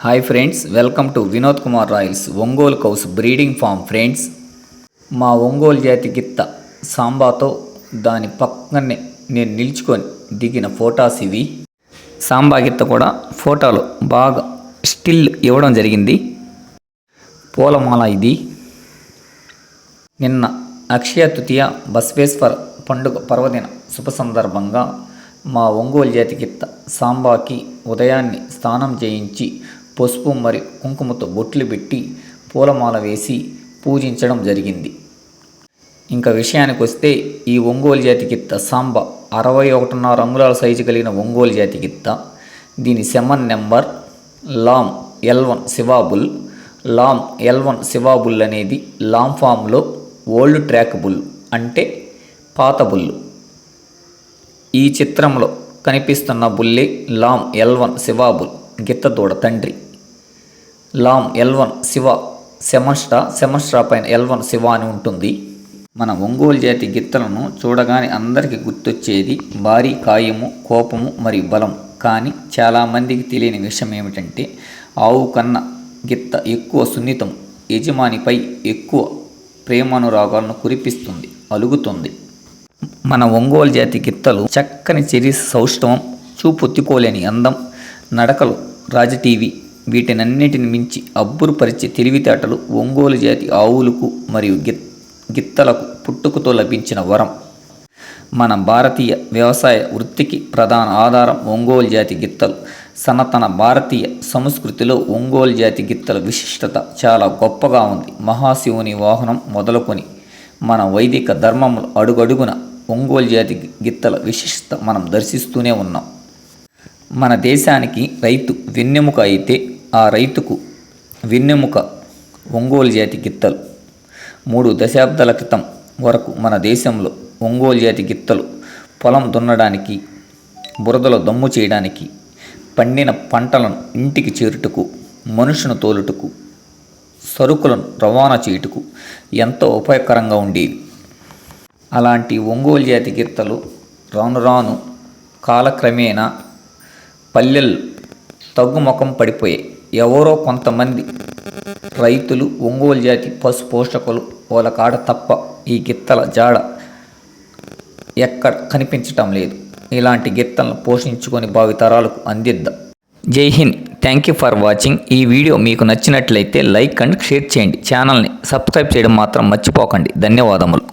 Hi friends welcome to Vinod Kumar royals Ongole cows breeding farm friends మా ఒంగోలు జాతి గిత్త సాంబాతో దాని పక్కనే నేను నిల్చుకొని దిగిన ఫోటోస్ ఇవి. సాంబా గిత్త కూడా ఫోటోలో బాగా స్టిల్ ఇవ్వడం జరిగింది. పూలమాల ఇది. నిన్న అక్షయ తృతీయ బసవేశ్వర పండుగ పర్వదిన శుభ సందర్భంగా మా ఒంగోలు జాతి గిత్త సాంబాకి ఉదయాన్నే స్నానం చేయించి పసుపు మరియు కుంకుమతో బొట్లు పెట్టి పూలమాల వేసి పూజించడం జరిగింది. ఇంకా విషయానికి వస్తే ఈ ఒంగోలు జాతి గిత్త సాంబ అరవై ఒకటిన్నర అంగుళాల సైజు కలిగిన ఒంగోలు జాతి గిత్త దీని semen number Lam L one Shiva bull. Lam L one Shiva bull అనేది లామ్ ఫామ్లో ఓల్డ్ ట్రాక్ బుల్ అంటే పాత బుల్లు. ఈ చిత్రంలో కనిపిస్తున్న బుల్లే లామ్ ఎల్ వన్ శివాబుల్ గిత్తదూడ తండ్రి. లామ్ ఎల్ వన్ శివ సెమస్ట్రా సెమస్ట్రా పైన ఎల్ వన్ శివ అని ఉంటుంది. మన ఒంగోలు జాతి గిత్తలను చూడగానే అందరికీ గుర్తొచ్చేది భారీ కాయము కోపము మరియు బలం. కానీ చాలామందికి తెలియని విషయం ఏమిటంటే ఆవు కన్నా గిత్త ఎక్కువ సున్నితం యజమానిపై ఎక్కువ ప్రేమానురాగాలను కురిపిస్తుంది అలుగుతుంది. మన ఒంగోలు జాతి గిత్తలు చక్కని చెరి సౌష్ఠవం చూపొత్తుకోలేని అందం నడకలు రాజటీవీ వీటినన్నిటిని మించి అబ్బురుపరిచే తెలివితేటలు ఒంగోలు జాతి ఆవులకు మరియు గిత్ గిత్తలకు పుట్టుకతో లభించిన వరం. మన భారతీయ వ్యవసాయ వృత్తికి ప్రధాన ఆధారం ఒంగోలు జాతి గిత్తలు. సనాతన భారతీయ సంస్కృతిలో ఒంగోలు జాతి గిత్తల విశిష్టత చాలా గొప్పగా ఉంది. మహాశివుని వాహనం మొదలుకొని మన వైదిక ధర్మములు అడుగడుగున ఒంగోలు జాతి గిత్తల విశిష్టత మనం దర్శిస్తూనే ఉన్నాం. మన దేశానికి రైతు వెన్నెముక అయితే ఆ రైతుకు వెన్నెముక ఒంగోలు జాతి గిత్తలు. మూడు దశాబ్దాల క్రితం వరకు మన దేశంలో ఒంగోలు జాతి గిత్తలు పొలం దున్నడానికి బురదలో దమ్ము చేయడానికి పండిన పంటలను ఇంటికి చేరుటకు మనుషును తోలుటకు సరుకులను రవాణా చేయుటకు ఎంతో ఉపయోగకరంగా ఉండేవి. అలాంటి ఒంగోలు జాతి గిత్తలు రాను రాను కాలక్రమేణా పల్లెలు తగ్గుముఖం పడిపోయాయి. ఎవరో కొంతమంది రైతులు ఒంగోలు జాతి పశు పోషకులు వాళ్ళ కాడ తప్ప ఈ గిత్తల జాడ ఎక్కడ కనిపించటం లేదు. ఇలాంటి గిత్తలను పోషించుకొని భావితరాలకు అందిద్దాం. Jai Hind. Thank you for watching ఈ వీడియో మీకు నచ్చినట్లయితే లైక్ అండ్ షేర్ చేయండి. ఛానల్ని సబ్స్క్రైబ్ చేయడం మాత్రం మర్చిపోకండి. ధన్యవాదములు.